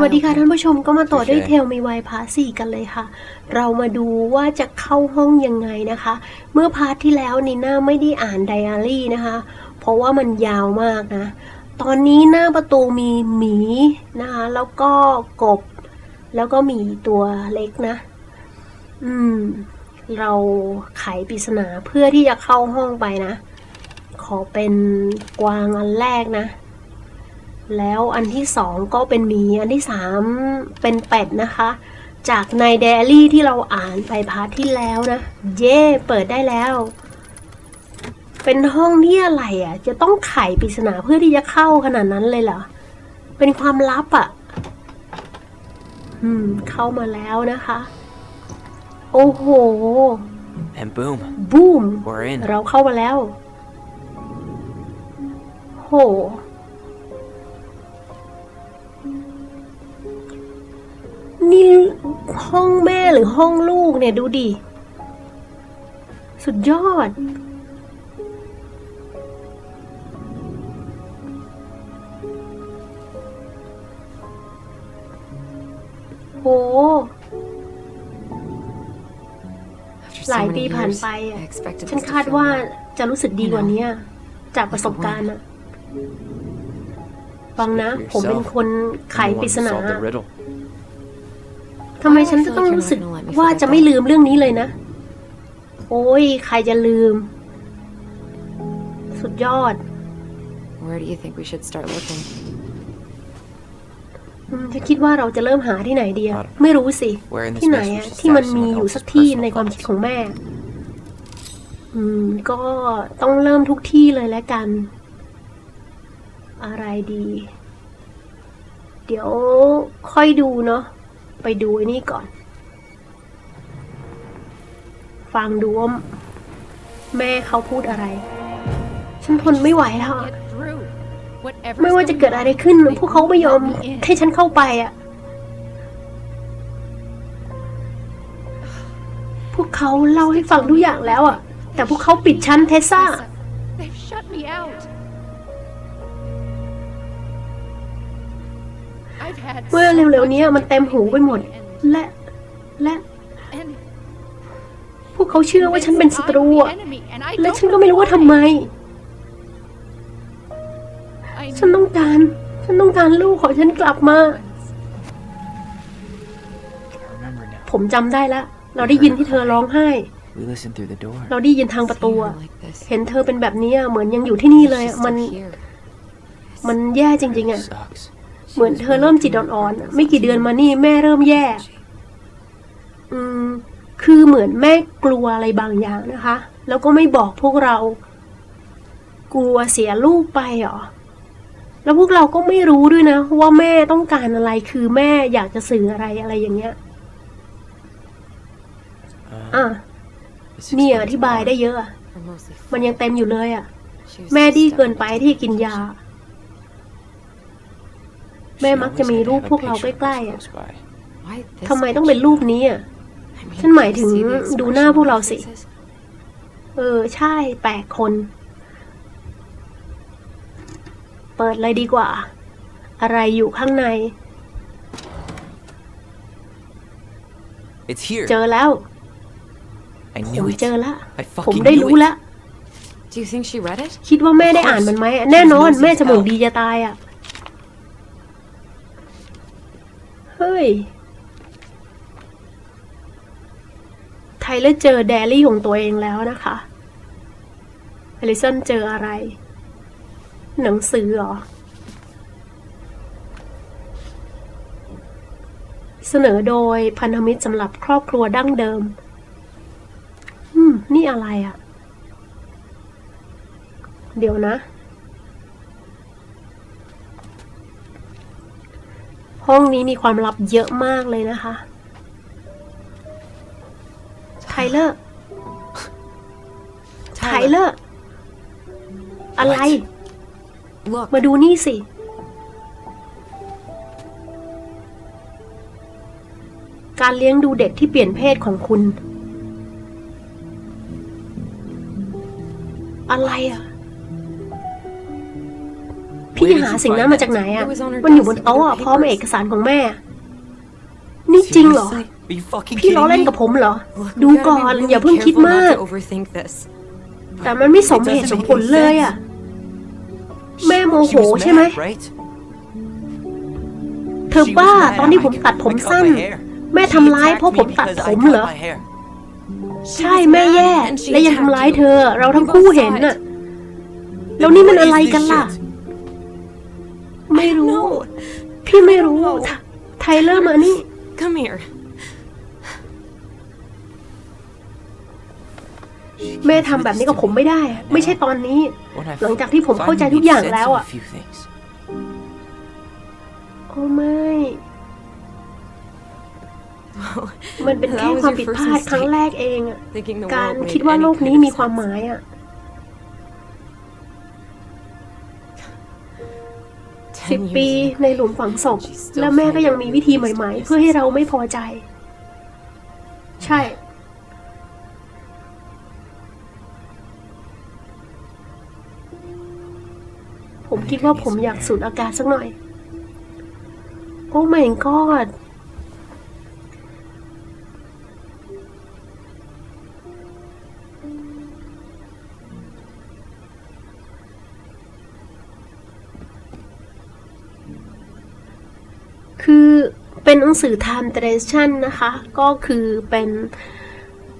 สวัสดีค่ะท่านผู้ชมก็มาต่อด้วยโอเคเทลมีไวพาร์ทสี่กันเลยค่ะ เรามาดูว่าจะเข้าห้องยังไงนะคะ เมื่อพาร์ทที่แล้วนีน่าไม่ได้อ่านไดอารี่นะคะ เพราะว่ามันยาวมากนะ ตอนนี้หน้าประตูมีหมีนะคะ แล้วก็กบ แล้วก็หมีตัวเล็กนะ อืม เราไขปริศนาเพื่อที่จะเข้าห้องไปนะ ขอเป็นกวางอันแรกนะ แล้วอันที่สองก็เป็นหมี อันที่สามเป็นเป็ดนะคะ จากในเดลี่ที่เราอ่านไปพาร์ทที่แล้วนะ เย่เปิดได้แล้ว เป็นห้องที่อะไรอะ จะต้องไขปริศนาเพื่อที่จะเข้าขนาดนั้นเลยเหรอ เป็นความลับอะ อืม เข้ามาแล้วนะคะ โอ้โห And boom, บูม we're in. เราเข้ามาแล้ว โห นี่ห้องแม่หรือห้องลูกเนี่ยดูดิ สุดยอด โห หลายปีผ่านไปอะ ฉันคาดว่าจะรู้สึกดีกว่านี้จากประสบการณ์อะฟังนะ ผมเป็นคนไขปริศนา ทำไมฉันจะต้องรู้สึกว่าจะไม่ลืมเรื่องนี้เลยนะ โอ้ย ใครจะลืม สุดยอด Where do you think we should start looking? อืมฉันคิดว่าเราจะเริ่มหาที่ไหนดีอะครับไม่รู้สิ Where in this ที่ไหน mess we อะ should ที่มัน stash มี someone อยู่ else's สักที่ personal ในความคิด files. ของแม่ อืม ก็ต้องเริ่มทุกที่เลยแล้วกัน อะไรดี เดี๋ยวค่อยดูเนาะ ไปดูไอ้นี่ก่อน ฟังดูว่าแม่เขาพูดอะไร ฉันทนไม่ไหวแล้วอะไม่ว่าจะเกิดอะไรขึ้น พวกเขาไม่ยอมให้ฉันเข้าไปอะ พวกเขาเล่าให้ฟังทุกอย่างแล้วอะ แต่พวกเขาปิดฉันเทสซ่า เมื่อ so เร็ว much ๆเนี้ยมันเต็มหูไปหมด and- และและ and พวกเขาเชื่อว่าฉันเป็นศัตรู I'm the อะ enemy, and I และ don't ฉันก็ไม่รู้ว่าทำไม I ฉันต้องการ ฉันต้องการลูกของฉันกลับมา know. I remember now. ผมจำได้แล้ว เราได้ยินที่เธอร้องไห้ We listened through the door. เราได้ยินทางประตู Seeing อะ her like this, เห็นเธอเป็นแบบนี้อะเหมือนยังอยู่ที่นี่เลยอะ she's มัน still here. มันแย่จริง ๆอะ Sucks. เหมือนเธอเริ่มจิตอ่อนๆอะไม่กี่เดือนมานี่แม่เริ่มแย่ อืม คือเหมือนแม่กลัวอะไรบางอย่างนะคะ แล้วก็ไม่บอกพวกเรา กลัวเสียลูกไปเหรอ แล้วพวกเราก็ไม่รู้ด้วยนะว่าแม่ต้องการอะไรคือแม่อยากจะสื่ออะไรอะไรอย่างเงี้ย อะ This เนี่ย explains อธิบายได้ more. เยอะอะ Or mostly มันยังเต็มอยู่เลยอะ She was แม่ just ดี stuck เกิน with ไป the ที่กินยา medication. แม่มักจะมีรูปพวกเราใกล้ๆอะ Close by. Why this ทำไมต้องเป็นรูปนี้อะ picture? I mean, ฉันหมายถึง see the ดูหน้า expression พวกเรา on สิ their faces? เออ ใช่แปลกคน เปิดเลยดีกว่า อะไรอยู่ข้างใน It's here. เจอแล้ว I ผม knew it. เจอละ I ผม fucking ได้ knew รู้ it. ละ Do you think she read it? คิดว่าแม่ได้อ่านมันไหม แน่นอน แม่จมูกดีจะตายอะ เฮ้ย ไทเลอร์เจอแดรี่ของตัวเองแล้วนะคะอลิสันเจออะไร หนังสือเหรอ เสนอโดยพันธมิตรสำหรับครอบครัวดั้งเดิม อืม นี่อะไรอะ เดี๋ยวนะ ห้องนี้มีความลับเยอะมากเลยนะคะ ไทเลอร์ ไทเลอร์ อะไร Look, มาดูนี่สิ การเลี้ยงดูเด็กที่เปลี่ยนเพศของคุณ อะไรอะเป พี่ Where did หา you สิ่ง find นั้นมา that? จากไหนอะ It was on her มันอยู่บน desk โต๊ะ with อะ her พร้อม papers. เอกสารของแม่ นี่จริงเหรอ Seriously? Are you fucking พี่ kidding ล้อเล่น me? กับผมเหรอ Look, we ดู gotta ก่อน be really อย่าเพิ่งคิด careful มาก not to overthink this. แต่มันไม่สมเหตุสมผลเลยอะ แม่โมโห She was ใช่ไหม mad, right? เธอ She was บ้า mad ตอนที่ I- ผมตัดผม I cut สั้น my hair. แม่ She ทำร้าย attacked เพราะ me ผมตัด because ผ I ม cut เหรอ my hair. ใช่แม่แย่ And she และยัง attacked ทำร้าย you. เธอ เราทั้ง We คู่ both เห็น saw น่ะ it. แล้วนี่มัน What is อะไร this กันล่ะ shit? ไม่รู้ พี่ไม่รู้ ไทเลอร์มานี่ Come here. แม่ทำแบบนี้กับผมไม่ได้ไม่ใช่ตอนนี้ When I หลังจากที่ผมเข้าใจ finally ทุกอย่าง made แล้ว sense of อะ a few things. โอ้ไม่ มันเป็นแค่ That was ความ your ผิด first พลาดครั้ง mistake. แรกเองอะ Thinking the การ world made คิดว่า any โลก kind นี้ of มีความห sense. มายอะ สิบ Ten ปี years ago. ในหลุมฝังศพ She's still แล้วแม่ก็ยังมีวิธีใหม่ๆ finding เพื่อให้เราไม่พอใจ ใช่ ผมคิดว่าผมอยากสูดอากาศสักหน่อย โอ้ my god เป็นหนังสือ Time Duration นะคะ ก็คือเป็น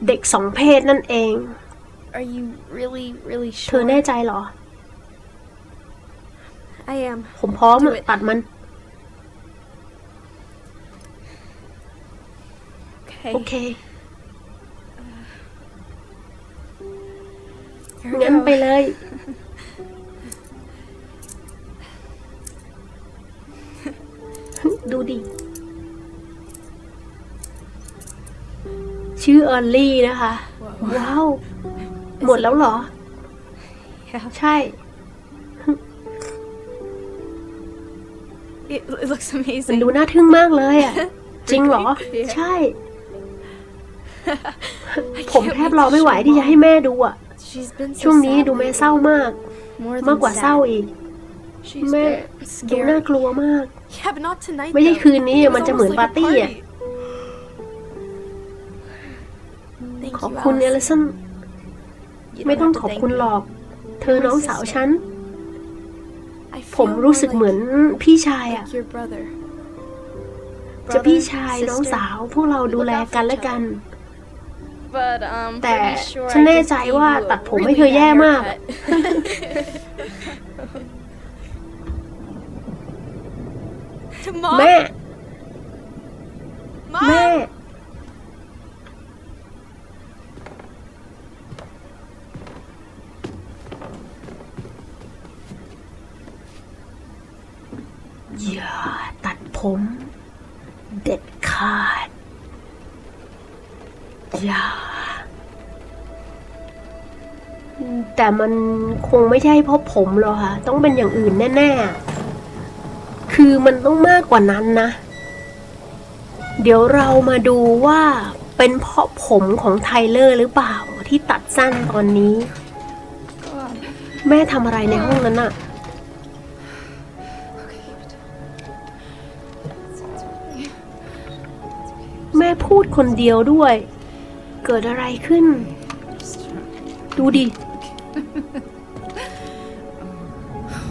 เด็กสองเพศนั่นเอง Are you really, really เธอ sure? แน่ใจเหรอ I am. ผมพร้อมอะ Do it ตัดมัน Okay. โอเค Here we งั้น go. ไปเลย ดูดิ ชื่อเออร์ลี่นะคะ ว้าว หมดแล้วเหรอ Yeah. ใช่ It, it looks มัน amazing. ดูน่าทึ่งมากเลยอะ จริงเหรอ Yeah. ใช่ I ผม can't แท wait บ to รอไม่ไหว show ที่จะ Mom. ให้แม่ดูอะ She's been so ช่วงนี้ sad ดูแม่ lately. เศร้ามาก More มาก than กว่าเศร้า sad. อีก She's แม่ very ดูน่า scary. กลัวมาก Yeah, but not tonight. ไม่ใช่ though. คืนนี้ It was มันจะเหมือน almost ปา like ร์ a ตี้อะ party. คุณเอ Alice. ลิสัน You ไม่ don't ต้อง have to ขอบ thank คุณ me. หรอก เธอน้องสาวฉัน I ผม feel รู้ more สึก like- เหมือนพี่ชายอะ like your brother. จะ Brother, พี่ชายน้อง sister. สาวพวกเราดูแลกันและกัน But um, แต่ pretty sure ฉัน I แน่ just ใจ gave ว่า you a ตัดผมให้ really เธอ bad แย่มาก haircut. แม่ ผม เด็ดขาด อย่า แต่มันคงไม่ใช่เพราะผมหรอกค่ะ ต้องเป็นอย่างอื่นแน่ๆ คือมันต้องมากกว่านั้นนะ เดี๋ยวเรามาดูว่าเป็นเพราะผมของไทเลอร์หรือเปล่าที่ตัดสั้นตอนนี้ แม่ทำอะไรในห้องนั้นอะ คนเดียวด้วย เกิดอะไรขึ้น ดูดิ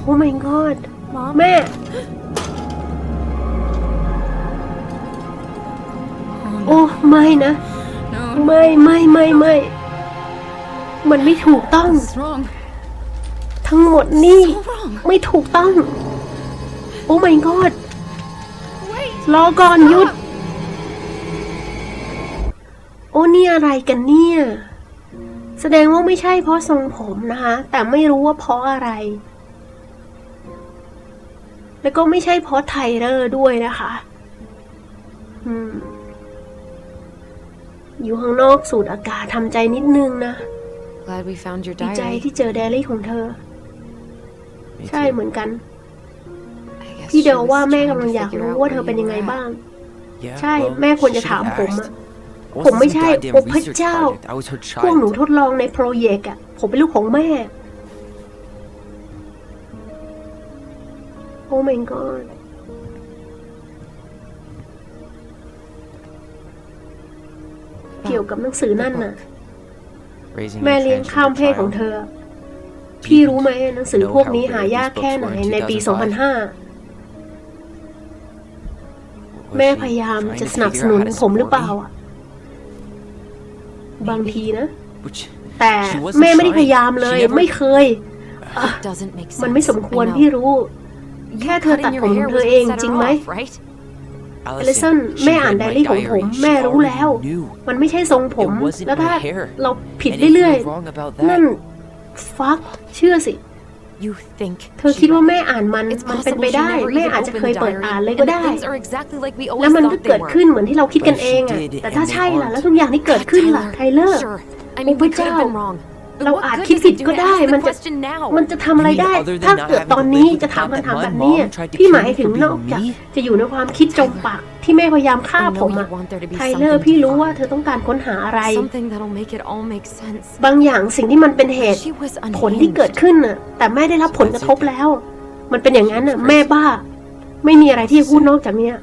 โอ้ my god Mom, แม่ โอ้ ไม่นะ no, ไม่ไม่ไม่ไม่มันไม่ถูกต้อง what's wrong? ทั้งหมดนี่ So wrong. ไม่ถูกต้อง โอ้ my god Wait. รอก่อนหยุด นี่อะไรกันเนี่ย แสดงว่าไม่ใช่เพราะทรงผมนะคะ แต่ไม่รู้ว่าเพราะอะไร แล้วก็ไม่ใช่เพราะไทเลอร์ด้วยนะคะอืมอยู่ข้างนอกสูดอากาศทำใจนิดนึงนะ Glad we found your ดีใจ diary. ที่เจอไดอารี่ของเธอ Me ใช่ too. เหมือนกัน I guess พี่ she เดา was ว่าแม่ trying กำลัง to อยาก figure รู้ out ว่า where เธอเป็น you ยังไง were at. บ้าง Yeah, ใช่ well, แม่ควรจะ she ถาม should've ผมอะ asked. ผม Wasn't ไม่ some ใช่ goddamn โอ้พระ research เจ้า project. I was her พวกหนู child. ทดลองในโปรเจกต์อะผมเป็นลูกของแม่ โอ้ my god เกี่ยวกับหนังสือนั่นน่ะ Raising แม่ a เลี้ยง transgender ข้ามเพศของเธ child. อพี่รู้ไหมหนังสือพวกนี้หายากแค่ไหนในปี 2005 Was แม่ she พยายาม trying จะ to สนับส figure นุ out น how to ผมหรือ support เปล่า me? อะ บางทีนะ Which แต่ She wasn't แม่ไม่ได้ trying. พยายามเลย She never- ไม่เคย It doesn't make sense. มันไม่สมควร I know. พี่รู้ แค่ You เธอ cutting ตัด your ผมข hair อง was เธอ what เอง set her จริงไหม off, right? อลิสัน Allison, แม่ she อ่าน read ได my อารี่ของผม diary. She แม่รู้ already แล้ว knew. มันไม่ใช่ทรงผม It wasn't แล้วถ้า my hair. เราผิด And if เรื่อย you're wrong about ๆนั่น that, ฟัก เชื่อสิ You think เธอ she คิดว่า read แม่ it. อ่านมัน It's มันเป็น possible ไป she ได้ never แม่ even อาจจะ opened เคย the เปิด diary, อ่านเลย and ก็ the ได้ things are exactly like we แล้ว always มันก็ thought เกิ they ด were. ขึ้นเหมือนที่เราคิดกัน But เอ she งอะ did, แต่ถ้า and they ใช่ล่ะ aren't. แล้วทุกอย่างที่เกิด God, ขึ้นล่ะ Tyler, ไทเลอร์ Sure. I โอ้ mean, พ we ระ could เจ้า have been wrong. But เรา what อาจ good คิด does ผิด it do ก็ to ได้ ask the มันจะ question now? มันจะทำอะไร You mean ได้ other than ถ้า not เกิด having ตอน to นี้ live with จะ the ถาม fact คำถาม that แบบ my นี้ mom tried to พี่ kill หมาย me ถึง for น being อกจาก me? จะอยู่ในความคิดจมปักที่แม่พยายามฆ่าผมอะ I know you want there to be ไทเลอร์ something พี่รู้ว่า divine. เธอต้องการค้นหาอะไร Something that'll make it all make sense. บางอย่างสิ่งที่มันเป็นเหตุ She was ผลที่เกิด unhinged. ขึ้นน่ะ แต่แม่ได้รับผลกระทบแล้ว มันเป็นอย่างนั้นน่ะ แม่บ้า ไม่มีอะไรที่จะพูดนอกจากเนี้ย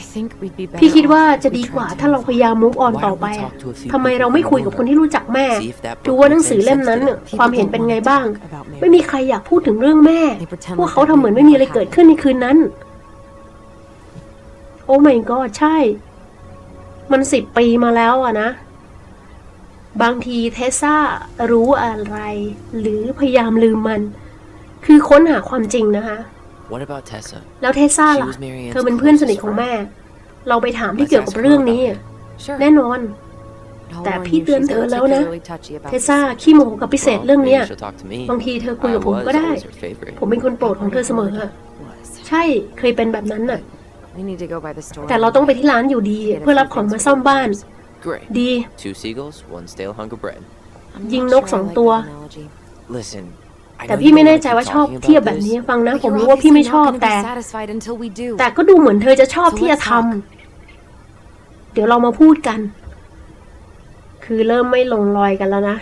I think we'd be better พี่คิดว่า off if จะ we ดีกว่า tried to ถ้าเรา move พยายาม move on Why ต่อ don't ไป we อะ talk to a few ทำไม people เรา who ไม่คุย know กับ her? คนที่รู้จักแม่ See if that ดู book ว่า makes หนังสือ any เล่ม sense นั้น to น่ะ them. ความเห็นเป็นไงบ้าง People don't want to talk about ไม่มีใครอยากพูดถึงเรื่องแม่ They pretend พวก like เขา that ทำเหมือน never ไม่มีอะไรเกิด happened. ขึ้นในคืนนั้น โอ้ my god ใช่ มันสิบปีมาแล้วอะนะ บางทีเทสซารู้อะไร หรือพยายามลืมมัน คือค้นหาความจริงนะคะ What about Tessa? แล้วเทสซา She ล่ะ was Marianne's เธอเป็นเพื่อนสนิทของ closest แม่ เราไปถามที่เกี่ยวกับเรื่องนี้อะ Sure. แน่นอน I'll แต่ warn พี่ you, เตือน she's เธอแล้วนะ particularly touchy about เทสซาขี้โมโหกับพิเศษ Well, เรื่องเนี้ย maybe she'll talk to me. บางทีเธอคุย I กับผม was ก็ได้ always her favorite. ผมเป็นคนโปรดของเธอเสมออะ Was. ใช่ เคยเป็นแบบนั้นน่ะ We need to go by the store. แต่เราต้องไปที่ร้านอยู่ดี เพื่อรับของมาซ่อมบ้าน Great. ดี Two seagulls, one stale hunk of bread. I'm ยิง not นก sure I สอง like ตัว that analogy. Listen, I แต่ know พี่ you ไม่ don't แน่ wanna ใจ keep ว่าชอบ talking เทียบ about แบบนี้ this, ฟังนะ But ผม you're รู้ว่าพี่ไม่ obviously ชอบ not gonna แต่ be satisfied until we do. แต่ก็ดูเหมือนเธอจะชอบ So ที่จะ let's ท talk. ำเดี๋ยวเรามาพูดกัน คือเริ่มไม่ลงรอยกันแล้วนะ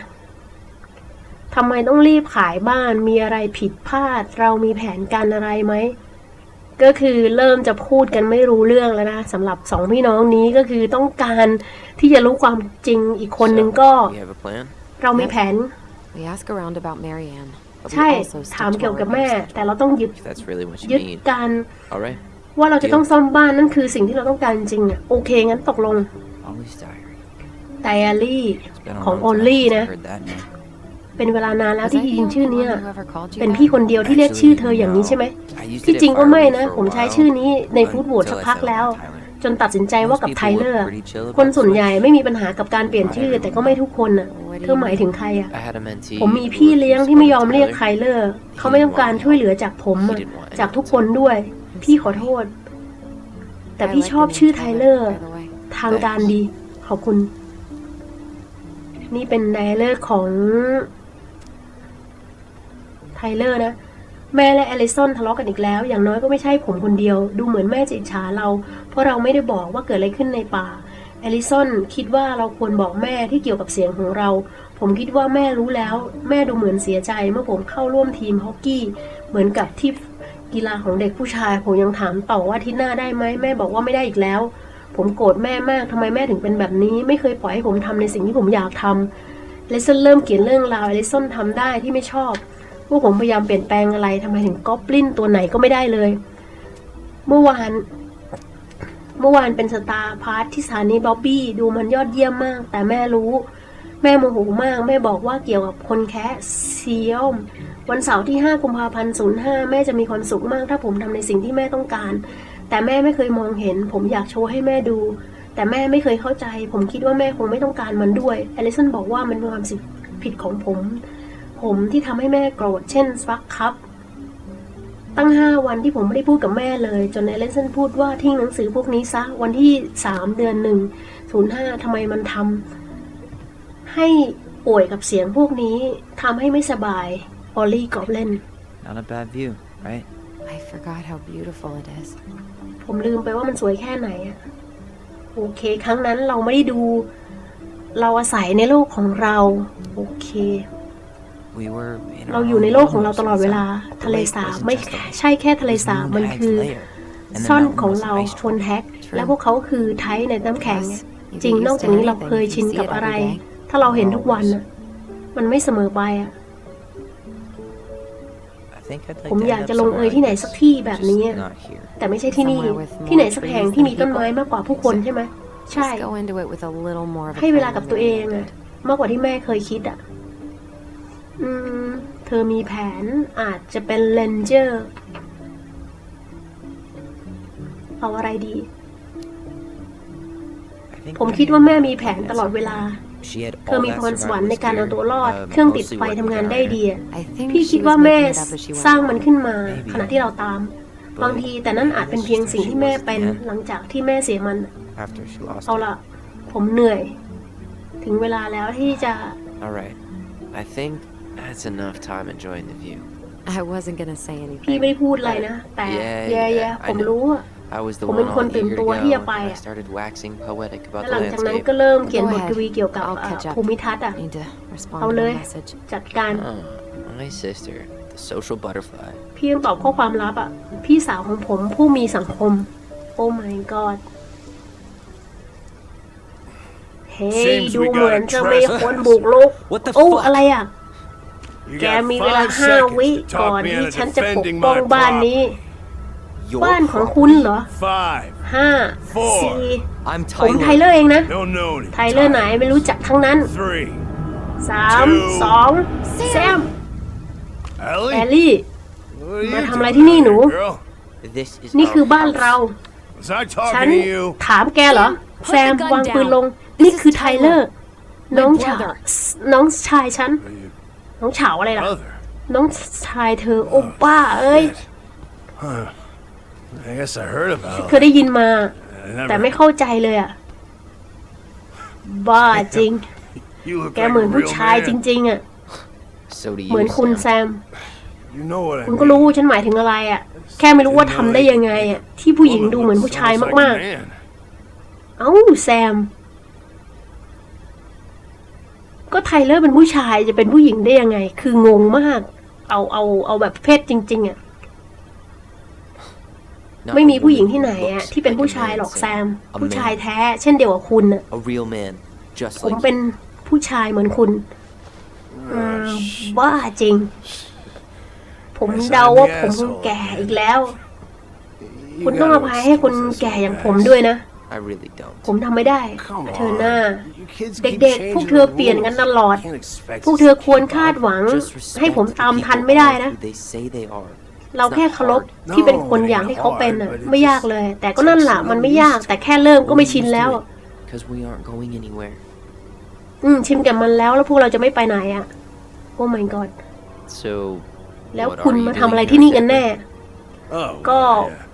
ทำไมต้องรีบขายบ้านมีอะไรผิดพลาด เรามีแผนการอะไรไหมก็คือเริ่มจะพูดกันไม่รู้เรื่องแล้วนะสำหรับสองพี่น้องนี้ก็คือต้องการที่จะรู้ความจริงอีกคนนึง So, ก็ we have a plan? เรามีแผน We ask around about Marianne, but we ใช่ also stick ถาม to เกี่ยว our กับแม่ schedule. แต่เราต้องยึด If that's really what you ยึด need. การ All right. ว่าเราจะต้องซ่อมบ้านนั่นคือสิ่งที่เราต้องการจริงอะโอเคงั้นตกลง Ollie's diary. ไดอารี่ It's been a ของ long โอล time ลี่ since นะ I heard that name. เป็นเวลานานแล้ว Was ที่ I ได้ the ยิน only ชื่อเนี้ย one who ever called you เป็น that? พี่คนเดียวที่เรียกชื่อเธออย่างนี้ใช่ไหม I used ที่ it จริง at ก็ไม่ Firewood นะ for a ผมใช้ while ชื่อนี้ใน until ฟู้ดวูด I สักพัก settled แล้ว on Tyler. จนตัดสินใจว่ากับ Most ไท people เลอ were ร์ pretty chill about คนส่วน switch. ใหญ่ไม่มีปัญหากับการเปลี่ยนชื่อ แต่ก็ไม่ทุกคนน่ะ เธอหมายถึงใครอะ I had a mentee ผมมี who พี่เลี้ยงที่ไม่ยอม refused to เรียก call ไท me เลอร์ เขาไม่ต้องการช่วยเหลือจากผมอะจากทุกคนด้วย พี่ขอโทษ แต่ I พี่ like ชอบ the name ชื่อไทเลอ Tyler, ร์ by the way. ทางการดี ขอบคุณ นี่เป็นไดเลอร์ของไทเลอร์นะแม่และแอลิสันทะเลาะกันอีกแล้ว อย่างน้อยก็ไม่ใช่ผมคนเดียว ดูเหมือนแม่จะอิจฉาเรา เพราะเราไม่ได้บอกว่าเกิดอะไรขึ้นในป่าแอลิสันคิดว่าเราควรบอกแม่ที่เกี่ยวกับเสียงของเรา ผมคิดว่าแม่รู้แล้ว แม่ดูเหมือนเสียใจเมื่อผมเข้าร่วมทีมฮอกกี้เหมือนกับที่กีฬาของเด็กผู้ชาย ผมยังถามต่อว่าที่หน้าได้ไหมแม่บอกว่าไม่ได้อีกแล้ว ผมโกรธแม่มากทำไมแม่ถึงเป็นแบบนี้ ไม่เคยปล่อยให้ผมทำในสิ่งที่ผมอยากทำเลซันเริ่มเขียนเรื่องราวเลซันทำได้ที่ไม่ชอบว่าผมพยายามเปลี่ยนแปลงอะไรทำไมถึงก๊อบลินตัวไหนก็ไม่ได้เลย เมื่อวาน เมื่อวานเป็นสตาร์พาร์ทที่สถานีบ๊อบบี้ดูมันยอดเยี่ยมมาก แต่แม่รู้ แม่โมโหมาก แม่บอกว่าเกี่ยวกับคนแคะเซียมวันเสาร์ที่ 5 กุมภาพันธ์05 แม่จะมีความสุขมากถ้าผมทำในสิ่งที่แม่ต้องการ แต่แม่ไม่เคยมองเห็น ผมอยากโชว์ให้แม่ดู แต่แม่ไม่เคยเข้าใจ ผมคิดว่าแม่คงไม่ต้องการมันด้วยอลิสันบอกว่ามันเป็นความผิดของผม ผมที่ทำให้แม่โกรธ เช่นฟักครับ ตั้งห้าวันที่ผมไม่ได้พูดกับแม่เลย จนเอเลนสันพูดว่าทิ้งหนังสือพวกนี้ซะวันที่สามเดือนหนึ่งศูนย์ห้าทำไมมันทำให้ป่วยกับเสียงพวกนี้ทำให้ไม่สบายออลลี่กอบเล่น Not a bad view, right? I forgot how beautiful it is. ผมลืมไปว่ามันสวยแค่ไหนอะโอเค ครั้งนั้นเราไม่ได้ดู เราอาศัยในโลกของเรา โอเค We were in เรา our อยู่ใน own โลกของเรา worlds ตลอดเวลา inside. The ทะเล lake สาบ wasn't ไม่ just a- ใช่แค่ทะเล it was สาบ Moon มัน Knight's คือ lair, and the ซ่อน mountain ของ was เรา ice ทน wall. แท็ก True. และพวกเขาคือไทยในน้ำแข็ง Plus, you จริง get นอก used จาก to นี้เรา anything เคย if you ชิน see กับ it อะไร every day. ถ้าเราเห็นทุกวันน่ะมันไม่เสมอไปอะ I think I'd like ผม to อยาก end จะ up ลง somewhere เอย like ที่ไหน this, สักที่แบบ just นี้อะ not here. แต่ไม่ใช่ที่นี่ Somewhere with ที่ไหน more สักแห่ง trees ที่ than มีต้นไม้ people. มากกว่าผู้คนใช่ไหม ใช่ Just go into it with a little more of a ให้เวลา plan กับ than ตัวเอง we อะ did. มากกว่าที่แม่เคยคิดอะอืม เธอมีแผนอาจจะเป็นเลนเจอร์ เอาอะไรดี I think ผม my คิดว่าแม่มีแผน grandmother ต had ลอดเวลา something. She had เธอ all มี that พรสวรรค์ใน survivalist การเอา gear, ตัวรอด uh, เครื่องติด mostly ไฟ working ทำงาน down ได้ here. ดีอะ I think พี่ she คิด was ว่าแม่ making it up as she สร้าง went มัน along. ขึ้นมา Maybe. ขณะที่เราตาม But บางทีแต่นั่นอาจเป็นเพียงสิ่งที่แม่เป็น Yeah. หลังจากที่แม่เสียมัน After she lost เอา it. ละผมเหนื่อย ถึงเวลาแล้วที่จะ All right. I think that's enough time enjoying the view. I wasn't gonna say พี่ anything. ไม่ได้พูดอะไรนะ แต่ Yeah, แย่ yeah, ๆ I ผม know. รู้อะ I was the ผม one เป็นคน all ตื่น eager ตัว to ที่จะ go. ไป I อะ started waxing poetic และ about หลั the งจากนั้น landscape. ก็เริ่มเขียน Go บท ahead. กวีเกี่ยวกับ I'll เอ่อ catch up. ภูมิทัศน์อะ Need to respond I'll to lay- a message. จัดการ Oh, my sister, the social butterfly. พี่ยังตอบข้อความลับอะ พี่สาวของผมผู้มีสังคม โอ้ my god เฮ้ย Seems ดู we เหมือน got a จะมี treasure. คนบุกลุก What the โอ้ fuck? อะไรอะ You แก got มีเวลา five ห้า seconds วิ to ก่อน talk me ที่ into ฉันจะปก defending ป้อง my บ้านนี้ property. Your บ้านของ property. คุณเหรอ Five. ห้า Four สี่ I'm ผมไท Tyler. เลอร์เองนะ Don't know any. ไทเลอร์ไหนไม่รู้จักทั้งนั้น Three. สามสองแซม Ellie? แอลลี่ What are you มาทำอะไร doing ที่นี่ out หนู here, girl? This is นี่ our คือบ้าน house. เรา Was I ฉัน talking to you? ถามแกเหรอ Put แซม the gun วางปืน down. ลง นี่คือไทเลอร์ น้องชาย brother. น้องชายฉัน Are you น้องเฉาอะไรล่ะ brother? น้องชายเธอโอ้ป้าเอ้ย Shit. Huh. I guess I heard about เคยได้ยินมา it. I never- แต่ไม่เข้าใจเลยอะ บ้าจริง You look แก like เหมือน a ผู้ real ชาย man. จริง ๆ อะ So do เหมือน you, คุณแซ Sam. ม You know what I คุณ mean. ก็รู้ฉันหมายถึงอะไรอะ แค่ไม่รู้ว่าทำได้ยังไงอะ ที่ผู้หญิงดูเหมือนผู้ชาย Woman looks มาก like a man. ๆเอ้าแซม ก็ไทเลอร์เป็นผู้ชายจะเป็นผู้หญิงได้ยังไง คืองงมาก เอาเอาเอาแบบเพศจริง ๆอะ Not ไม่ a มีผู้หญิง woman ที่ไหน who อะ looks ที่เป็น like a ผู้ชาย man, หรอก Sam. แซม A ผู้ชาย man. แท้ เช่นเดียวกับคุณอะ A real man. Just ผม like เป็นผู้ชายเหมือนคุณอืมบ้าจริง ผมเดาว่าผมคงแก่อีกแล้ว You คุณต้อง gotta อภัยให้คน excuse us แก่อย่างผม guys. ด้วยนะ I really don't. ผมทำไม่ได้ Come เธอหน้า on. You kids keep เด็กๆพวก changing เธอ the เปลี่ยนกันต rules. ลอด Can't expect พวก us เธอ to ควร keep คาด up. หวัง Just respect ให้ผม the ตาม people ทันไม่ได้ are นะ who they say they are. เรา It's แค่ not เคารพ hard. ที่เป็นคนอย่างที่เขาเป็นอะไม่ยากเลย แต่ก็นั่นแหละ มันไม่ยาก แต่แค่เริ่มก็ไม่ชินแล้ว Because we aren't going anywhere. อืมชินกับมันแล้วแล้วพวกเราจะไม่ไปไหนอะ โอ้ my god So แล้ว what คุณ are you มา doing ทำอะไร here ที่นี่กัน exactly? แน่ Oh, ก็ yeah.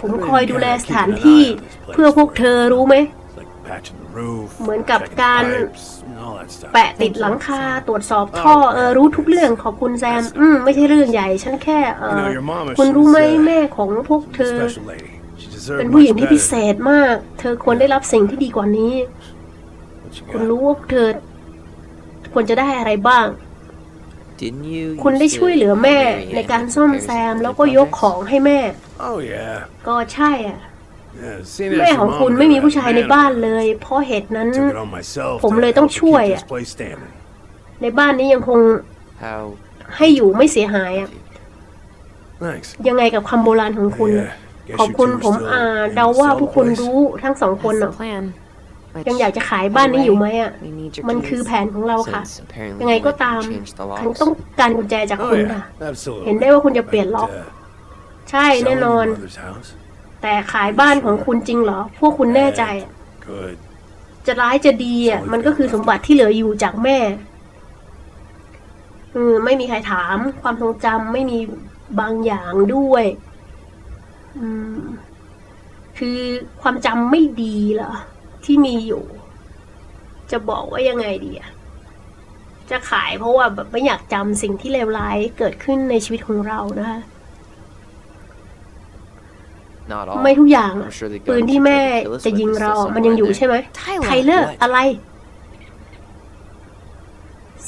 ผมคอยดูแลสถานที่เพื่อพวกเธอรู้ไหม It's like patching the roof, เหมือนกับ checking การ pipes, and all that stuff. แปะติดหลังคาตรวจสอบท่อเออรู้ทุกเรื่องขอบคุณแซม อืมไม่ใช่เรื่องใหญ่ ฉันแค่เอ You อ know, your mama, คุณ she's, รู้ไหม uh, แม่ของพวกเธอ special lady. She deserved เป็นผู้หญิง much ที่ better พิเศษมาก เธอควรได้รับสิ่งที่ดีกว่านี้ than what you คุณ got. รู้ว่าเธอควรจะได้อะไรบ้าง Didn't you คุณได้ used ช่วย to เหลือ help แม่ Mary ใน Ann การ with ซ่อม repairs แซ and ม other แล้วก็ยก projects? ของให้แม่ Oh, yeah. ก็ใช่อะ Yeah, seeing as แม่ your ของ mom คุณ never ไม่มี had ผู้ชายใน man, บ้านเลย เพราะเหตุนั้น Took it on myself ผม to เลยต้อง help ช่วย keep อะ this place standing. ในบ้านนี้ยังคง How ให้อยู่ไม่เสียหายอะ Thanks. ยังไงกับคำโบราณของคุณอะ Yeah, guess ขอบ you คุณ two ผม still อ่า aiming เดา to ว่า sell พวก the คุณ place? รู้ทั้งสองคน That's อะ the plan. Which, ยังอยากจะขายบ้านนี้อยู่ไหมอะ we need your มันคือ keys. แผนของเราค่ะ since apparently ยังไง you ก็ went ตาม and changed the ฉัน locks? ต้องการกุญแจจาก Oh, คุณค่ะ yeah, absolutely. เห็นได้ว่าคุณจะเปลี่ยนล็อก But, uh, ใช่แน่ selling นอน your mother's house? แต่ขายบ้านของคุณจริงเหรอ พวกคุณแน่ใจอะ Good. จะร้ายจะดีอะ มันก็คือสมบัติที่เหลืออยู่จากแม่อืมไม่มีใครถาม ความทรงจำไม่มีบางอย่างด้วย อืม คือความจำไม่ดีเหรอ ที่มีอยู่ จะบอกว่ายังไงดีอะจะขายเพราะว่าแบบไม่อยากจำสิ่งที่เลวร้ายเกิดขึ้นในชีวิตของเรานะคะ Not all. ไม่ทุกอย่างอะ I'm sure the ปืน gun ที่ she แม่ tried to kill us จะ with ยิง is เรา still มันยังอยู่ somewhere ใช่ไหม Tyler. ไทเลอร์ What? อะไร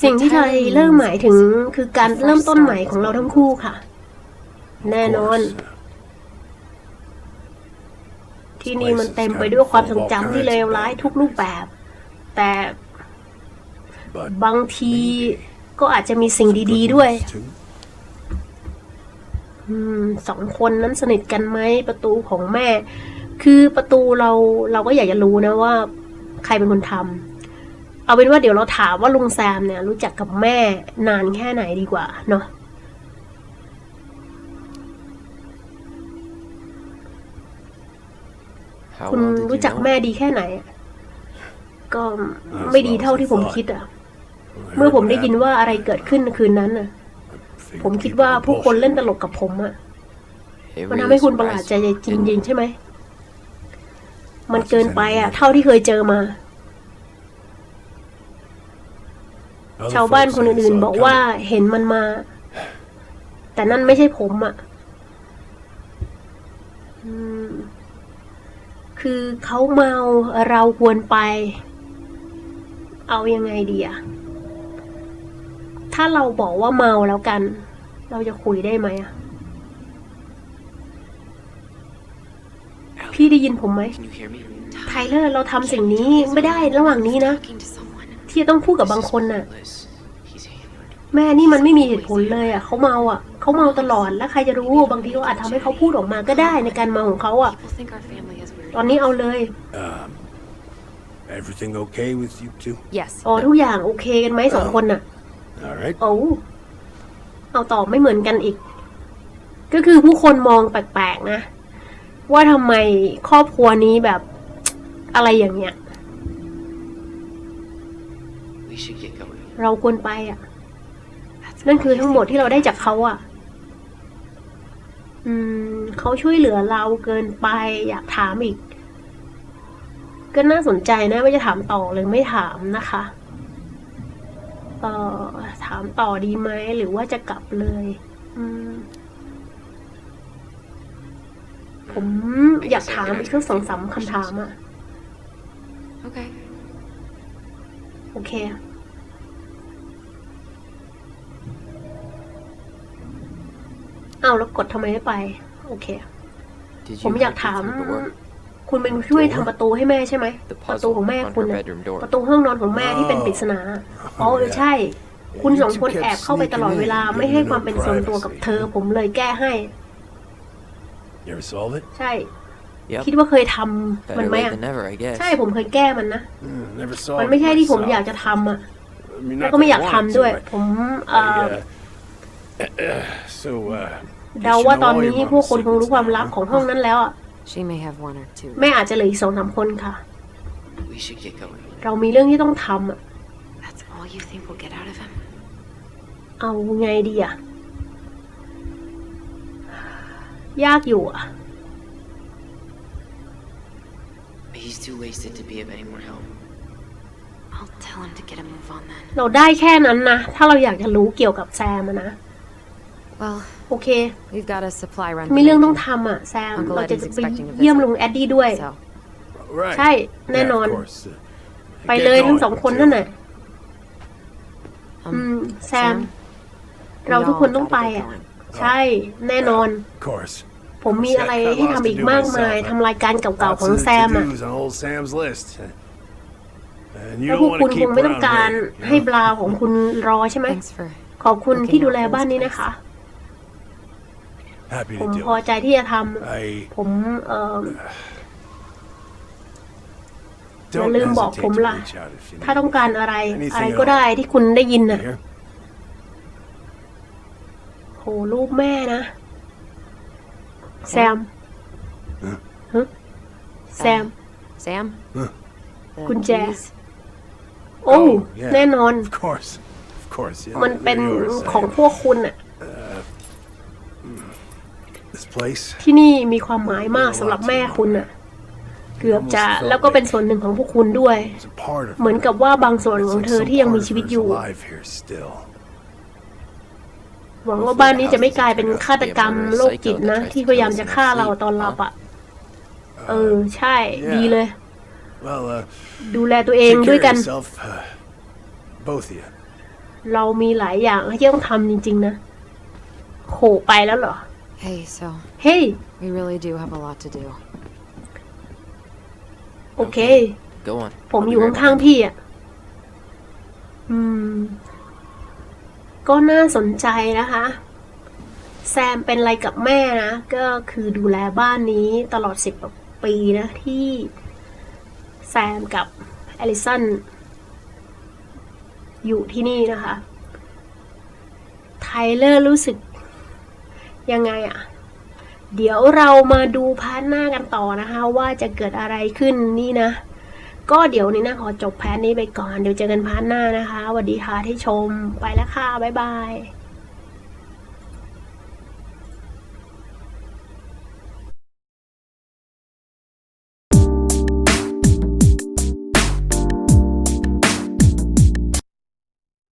สิ่งที่ไทยเริ่มหมายถึงคือการเริ่มต้นใหม่ของเราทั้งคู่ค่ะ แน่นอน ที่นี่มันเต็มไปด้วยความทรงจำที่เลวร้ายทุกรูปแบบ แต่ But บางทีก็อาจจะมีสิ่งดี ๆ ด้วย too. อืมสองคนนั้นสนิทกันไหมประตูของแม่ คือประตูเราเราก็อยากจะรู้นะว่า ใครเป็นคนทำเอาเป็นว่าเดี๋ยวเราถามว่าลุงแซมเนี่ย รู้จักกับแม่นานแค่ไหนดีกว่าเนาะ คุณ well did you รู้จัก know? แม่ดีแค่ไหนอะก็ไม่ดีเท่าที่ผมคิดอะ When I เมื่อ heard ผม what ได้ยิน happened, ว่าอะไรเกิดขึ้นในคืนนั้นน่ะ I figured ผมคิด people ว่า were ผู้คนเล่นต bullshitting. ลกกับผมอะ It มันทำ really ให้คุณประหลาด surprised ใจ me, จ didn't ริง it? ๆใช่ไหม มันเกินไปอะเท่าที่เคยเจอมา Other ชาวบ้าน folks คน say อื่น saw ๆ it บอกว่า coming. เห็นมันมา แต่นั่นไม่ใช่ผมอะอืม คือเขาเมาเราควรไป เอายังไงดีอะถ้าเราบอกว่าเมาแล้วกัน เราจะคุยได้ไหมอะพี่ได้ยินผมไหม Can you hear me? ไทเลอร์เราทำสิ่งนี้ไม่ได้ระหว่างนี้นะ ที่จะต้องพูดกับบางคนน่ะ Liz, he's hammered. แม่นี่มันไม่มีเหตุผลเลยอะเขาเมาอะเขาเมาตลอดแล้วใครจะรู้บางทีเขาอาจทำให้เขาพูดออกมาก็ได้ในการเมาของเขาอะ People think our family is weird. ตอนนี้เอาเลย Um, everything okay with you two? Yes. อ๋อทุกอย่างโอเคกันไหมสองคนน่ะ All right. โอ้เอาตอบไม่เหมือนกันอีก ก็คือผู้คนมองแปลกๆนะ ว่าทำไมครอบครัวนี้แบบ อะไรอย่างเงี้ย We should get going. เราควรไปอะนั่นคือทั้งหมดที่เราได้จากเขาอะ อืม เขาช่วยเหลือเราเกินไป อยากถามอีก ก็น่าสนใจนะว่าจะถามต่อหรือไม่ถามนะคะเอ่อถามต่อดีไหมหรือว่าจะกลับเลยอืมผมอยากถามอีกสักสองสามคำถามอะ Okay. โอเคเอาแล้วกดทำไมไม่ไป โอเค Did ผม you อยาก help ถาม with the door? คุณเป็นช่วยทำประตูให้แม่ใช่ไหม The ประตู puzzle ของแม่ on คุณ her น่ะ bedroom door. ประตูห้องนอนของแม่ที่เป็นปริศนา อ๋อเออใช่ คุณสองคนแอบเข้าไปตลอดเวลาไม่ให้ความเป็นส่วนตัวกับเธอ ผมเลยแก้ให้ You ever solve it? ใช่ Yep. คิดว่าเคยทำมัน Better ไหม late อะ than never, I guess. ใช่ผมเคยแก้มันนะ Mm, never solved มันไม่ใช่ it ที่ผม myself. อยากจะทำอะ I mean, แล้ว not ก็ไม่ that อยาก I ทำ wanted ด้วย to. I- ผมเอ่อ I, uh, so, uh, เดาว่าตอนนี้พวกคนคงรู้ความลับของห้องนั้นแล้วอะ She may have one or two. แม่อาจจะเหลืออีกสองสามคนค่ะ We should get going. เรามีเรื่องที่ต้องทำอะ That's all you think we'll get out of him? เอาไงดีอะ ยากอยู่อะ He's too wasted to be of any more help. I'll tell him to get a move on then. เราได้แค่นั้นนะ ถ้าเราอยากจะรู้เกี่ยวกับแซมอะนะ Well, โอเค we've got a supply run. มี to เรื่อง make ต้อง and- ทำอะแซม Uncle เราจะ Eddie's ไป expecting a เยี่ยม visit. ลุงแอดดี้ด้วย So, right. ใช่ แน่ Yeah, นอน of course. Uh, ไป get เลยทั้ง going, สองคน you นั่น two. น่ะ อื um, มแซม Sam, เรา we ทุกคน all ต้อง gotta ไป get อะ going. ใช่ แน่นอน Of course. ผมมีอะไรให้ทำอีกมากมายทำรายการเก่าๆ Lots ของ of แซมอะ to-dos on old Sam's list. And you แล้ว don't พวก want คุณ to ค keep งไม่ต้อง around การ me, you ให้ know? บราวของคุณรอใช่ไหม Thanks for ขอบคุณที่ดูแลบ้านนี้นะคะ Happy ผม to พอ do it. ใจที่จะทำ I ผมเอ่อ don't อย่าลืมบอก hesitate ผม to ล่ะ reach out if you ถ้า need ต้อง me. การอะไร Anything อะไร at ก็ all. ได้ที่คุณได้ยินน่ะ Here? โหรูปแม่นะ แซมฮะแซม Sam. Huh. The กุญแจ keys? โอ้ Oh, yeah. แน่นอน Of course. Of course. Yeah, มัน they're เป็น yours, ของ Sam. พวกคุณน่ะ This place. ที่นี่มีความหมายมากสำหรับแม่คุณน่ะ เกือบจะแล้วก็เป็นส่วนหนึ่งของพวกคุณด้วย It's a part of เหมือนกับว่าบางส่วนของ It's เธ like อ some ที่ยังมี part of ชีวิต her อยู่ is alive here still. หวังว่าบ้านนี้จะไม่กลายเป็นฆาตกรรมโรคจิตนะ ที่พยายามจะฆ่าเราตอนหลับอะ เออ ใช่ ดีเลย Well, uh, ดูแลตัวเอง take ด้วย care กัน of yourself, uh, both of you. เรามีหลายอย่างที่ต้องทำจริง ๆ นะโหไปแล้วเหรอ Hey, so เฮ้ย we really do have a lot to do. โอเค Go on. ผม I'll be อยู่ right ข้าง behind ๆพี่อะ อืม ก็น่าสนใจนะคะ แซมเป็นอะไรกับแม่นะ ก็คือดูแลบ้านนี้ตลอดสิบปีนะที่แซมกับแอลิสันอยู่ที่นี่นะคะ ไทเลอร์รู้สึก ยังไงอะเดี๋ยวเรามาดูพาร์ทหน้ากันต่อนะคะ ว่าจะเกิดอะไรขึ้นนี่นะ ก็เดี๋ยวนี้นะขอจบแพทนี้ไปก่อน เดี๋ยวเจอกันพาร์ทหน้านะคะสวัสดีค่ะที่ชมไปแล้วค่ะบ๊ายบาย